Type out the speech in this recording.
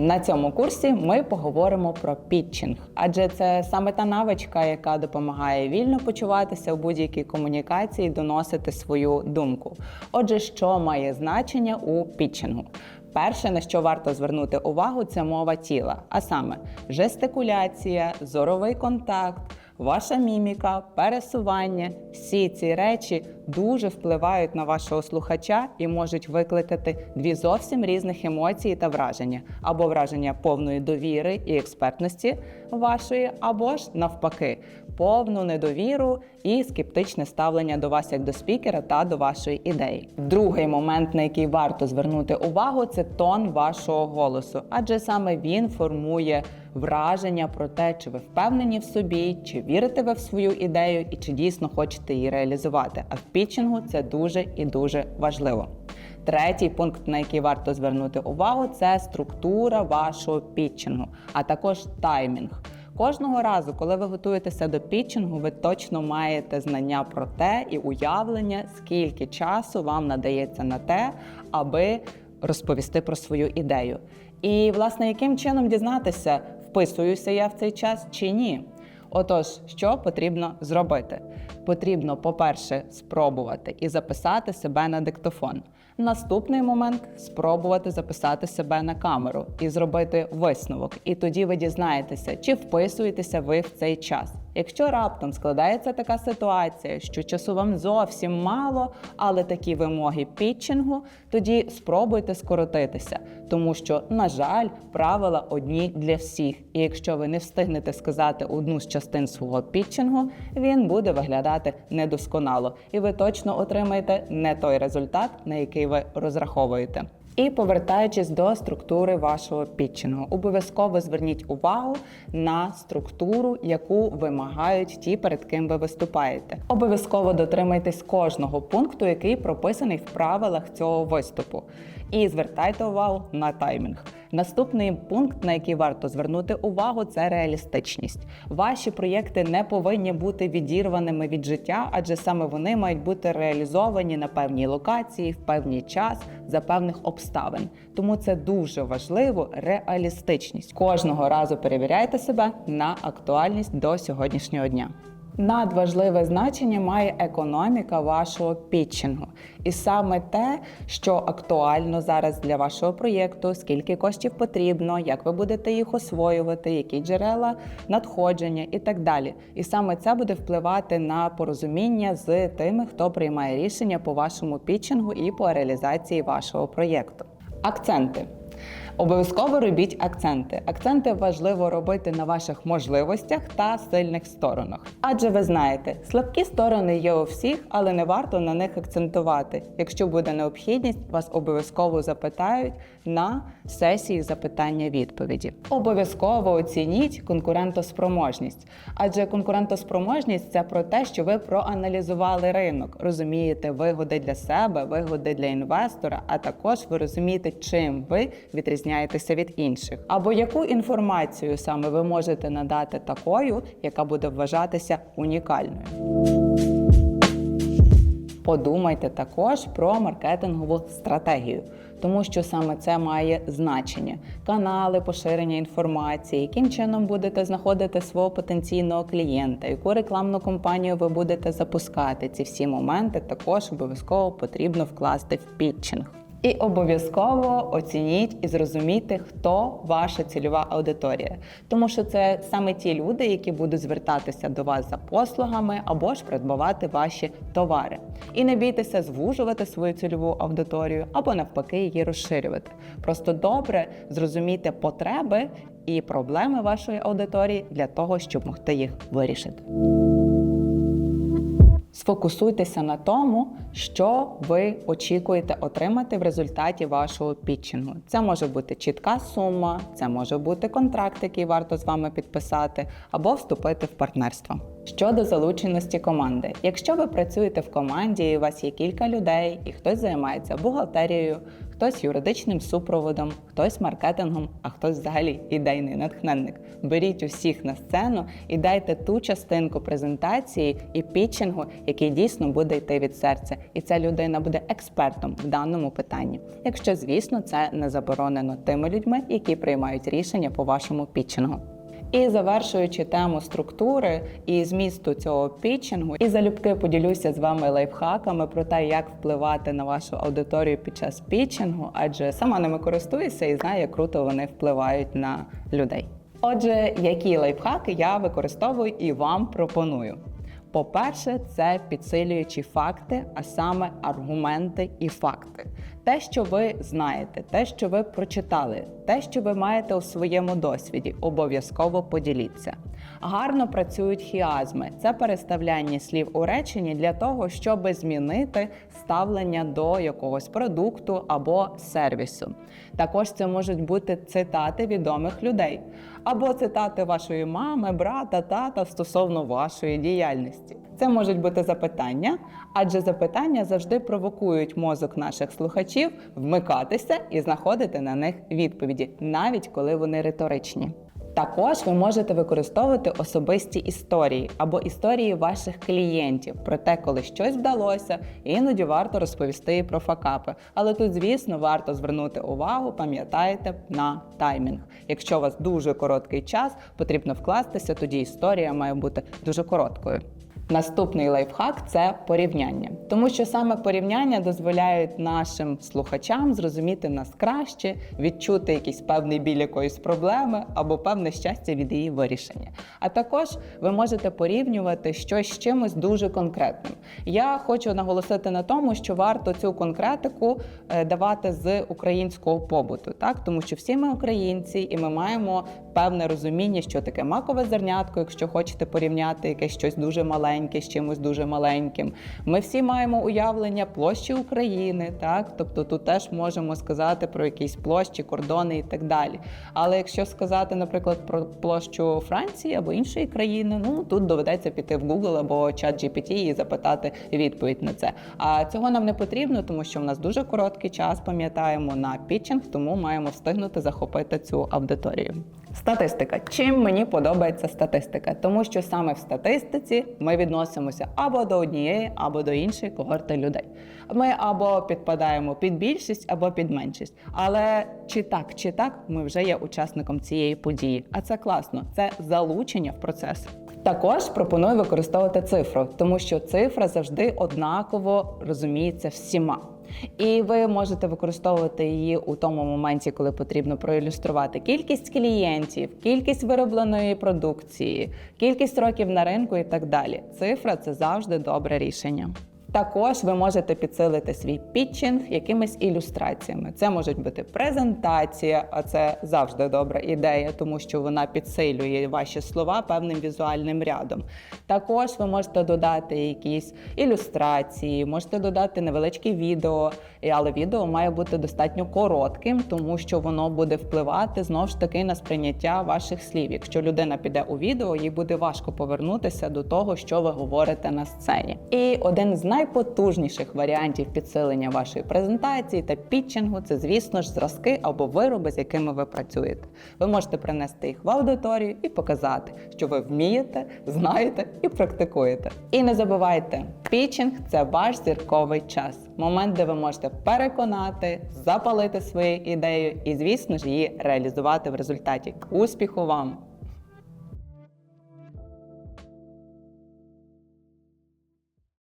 На цьому курсі ми поговоримо про пітчинг, адже це саме та навичка, яка допомагає вільно почуватися у будь-якій комунікації, доносити свою думку. Отже, що має значення у пітчингу? Перше, на що варто звернути увагу, це мова тіла, а саме жестикуляція, зоровий контакт, ваша міміка, пересування. Всі ці речі дуже впливають на вашого слухача і можуть викликати дві зовсім різних емоції та враження: або враження повної довіри і експертності вашої, або ж навпаки, повну недовіру і скептичне ставлення до вас як до спікера та до вашої ідеї. Другий момент, на який варто звернути увагу, це тон вашого голосу, адже саме він формує враження про те, чи ви впевнені в собі, чи вірите ви в свою ідею і чи дійсно хочете її реалізувати. А в пітчингу це дуже і дуже важливо. Третій пункт, на який варто звернути увагу, це структура вашого пітчингу, а також таймінг. Кожного разу, коли ви готуєтеся до пітчингу, ви точно маєте знання про те і уявлення, скільки часу вам надається на те, аби розповісти про свою ідею. І, власне, яким чином дізнатися, вписуюся я в цей час чи ні. Отож, що потрібно зробити? Потрібно, по-перше, спробувати і записати себе на диктофон. Наступний момент спробувати записати себе на камеру і зробити висновок. І тоді ви дізнаєтеся, чи вписуєтеся ви в цей час. Якщо раптом складається така ситуація, що часу вам зовсім мало, але такі вимоги пітчингу, тоді спробуйте скоротитися, тому що, на жаль, правила одні для всіх. І якщо ви не встигнете сказати одну з частин свого пітчингу, він буде виглядати недосконало, і ви точно отримаєте не той результат, на який ви розраховуєте. І повертаючись до структури вашого пітчингу, обов'язково зверніть увагу на структуру, яку вимагають ті, перед ким ви виступаєте. Обов'язково дотримайтесь кожного пункту, який прописаний в правилах цього виступу. І звертайте увагу на таймінг. Наступний пункт, на який варто звернути увагу, це реалістичність. Ваші проєкти не повинні бути відірваними від життя, адже саме вони мають бути реалізовані на певній локації, в певний час, за певних обставин. Тому це дуже важливо реалістичність. Кожного разу перевіряйте себе на актуальність до сьогоднішнього дня. Надважливе значення має економіка вашого пітчингу, і саме те, що актуально зараз для вашого проєкту, скільки коштів потрібно, як ви будете їх освоювати, які джерела надходження і так далі. І саме це буде впливати на порозуміння з тими, хто приймає рішення по вашому пітчингу і по реалізації вашого проєкту. Акценти. Обов'язково робіть акценти. Акценти важливо робити на ваших можливостях та сильних сторонах. Адже ви знаєте, слабкі сторони є у всіх, але не варто на них акцентувати. Якщо буде необхідність, вас обов'язково запитають на сесії запитання-відповіді. Обов'язково оцініть конкурентоспроможність, адже конкурентоспроможність це про те, що ви проаналізували ринок, розумієте вигоди для себе, вигоди для інвестора, а також ви розумієте, чим ви відрізняєтеся від інших, або яку інформацію саме ви можете надати такою, яка буде вважатися унікальною. Подумайте також про маркетингову стратегію, тому що саме це має значення: канали поширення інформації, яким чином будете знаходити свого потенційного клієнта, яку рекламну кампанію ви будете запускати. Ці всі моменти також обов'язково потрібно вкласти в пітчинг. І обов'язково оцініть і зрозумійте, хто ваша цільова аудиторія, тому що це саме ті люди, які будуть звертатися до вас за послугами або ж придбавати ваші товари. І не бійтеся звужувати свою цільову аудиторію або навпаки її розширювати. Просто добре зрозумійте потреби і проблеми вашої аудиторії для того, щоб могти їх вирішити. Сфокусуйтеся на тому, що ви очікуєте отримати в результаті вашого пітчингу. Це може бути чітка сума, це може бути контракт, який варто з вами підписати, або вступити в партнерство. Щодо залученості команди, якщо ви працюєте в команді, і у вас є кілька людей, і хтось займається бухгалтерією, хтось юридичним супроводом, хтось маркетингом, а хтось взагалі ідейний натхненник. Беріть усіх на сцену і дайте ту частинку презентації і пітчингу, який дійсно буде йти від серця. І ця людина буде експертом в даному питанні. Якщо, звісно, це не заборонено тими людьми, які приймають рішення по вашому пітчингу. І завершуючи тему структури і змісту цього пітчингу, і залюбки поділюся з вами лайфхаками про те, як впливати на вашу аудиторію під час пітчингу, адже сама ними користуюся і знаю, як круто вони впливають на людей. Отже, які лайфхаки я використовую і вам пропоную. По-перше, це підсилюючі факти, а саме аргументи і факти. Те, що ви знаєте, те, що ви прочитали, те, що ви маєте у своєму досвіді, обов'язково поділіться. Гарно працюють хіазми. Це переставляння слів у реченні для того, щоб змінити ставлення до якогось продукту або сервісу. Також це можуть бути цитати відомих людей або цитати вашої мами, брата, тата стосовно вашої діяльності. Це можуть бути запитання, адже запитання завжди провокують мозок наших слухачів вмикатися і знаходити на них відповіді, навіть коли вони риторичні. Також ви можете використовувати особисті історії або історії ваших клієнтів про те, коли щось вдалося, іноді варто розповісти про факапи. Але тут, звісно, варто звернути увагу, пам'ятайте на таймінг. Якщо у вас дуже короткий час, потрібно вкластися, тоді історія має бути дуже короткою. Наступний лайфхак це порівняння, тому що саме порівняння дозволяють нашим слухачам зрозуміти нас краще, відчути якийсь певний біль якоїсь проблеми або певне щастя від її вирішення. А також ви можете порівнювати щось з чимось дуже конкретним. Я хочу наголосити на тому, що варто цю конкретику е, давати з українського побуту, так тому що всі ми українці, і ми маємо певне розуміння, що таке макове зернятко, якщо хочете порівняти якесь щось дуже маленьке з чимось дуже маленьким. Ми всі маємо уявлення площі України, так тобто тут теж можемо сказати про якісь площі, кордони і так далі. Але якщо сказати, наприклад, про площу Франції або іншої країни, ну тут доведеться піти в Google або чат GPT і запитати відповідь на це. А цього нам не потрібно, тому що в нас дуже короткий час, пам'ятаємо на пітчинг, тому маємо встигнути захопити цю аудиторію. Статистика. Чим мені подобається статистика? Тому що саме в статистиці ми відносимося або до однієї, або до іншої когорти людей. Ми або підпадаємо під більшість, або під меншість. Але чи так, чи так, ми вже є учасником цієї події. А це класно, це залучення в процес. Також пропоную використовувати цифру, тому що цифра завжди однаково розуміється всіма. І ви можете використовувати її у тому моменті, коли потрібно проілюструвати кількість клієнтів, кількість виробленої продукції, кількість років на ринку і так далі. Цифра це завжди добре рішення. Також ви можете підсилити свій пітчинг якимись ілюстраціями. Це можуть бути презентація, а це завжди добра ідея, тому що вона підсилює ваші слова певним візуальним рядом. Також ви можете додати якісь ілюстрації, можете додати невеличке відео, але відео має бути достатньо коротким, тому що воно буде впливати знову ж таки на сприйняття ваших слів. Якщо людина піде у відео, їй буде важко повернутися до того, що ви говорите на сцені. І один з найпотужніших варіантів підсилення вашої презентації та пітчингу це, звісно ж, зразки або вироби, з якими ви працюєте. Ви можете принести їх в аудиторію і показати, що ви вмієте, знаєте і практикуєте. І не забувайте, пітчинг це ваш зірковий час. Момент, де ви можете переконати, запалити свою ідею і, звісно ж, її реалізувати в результаті. Успіху вам!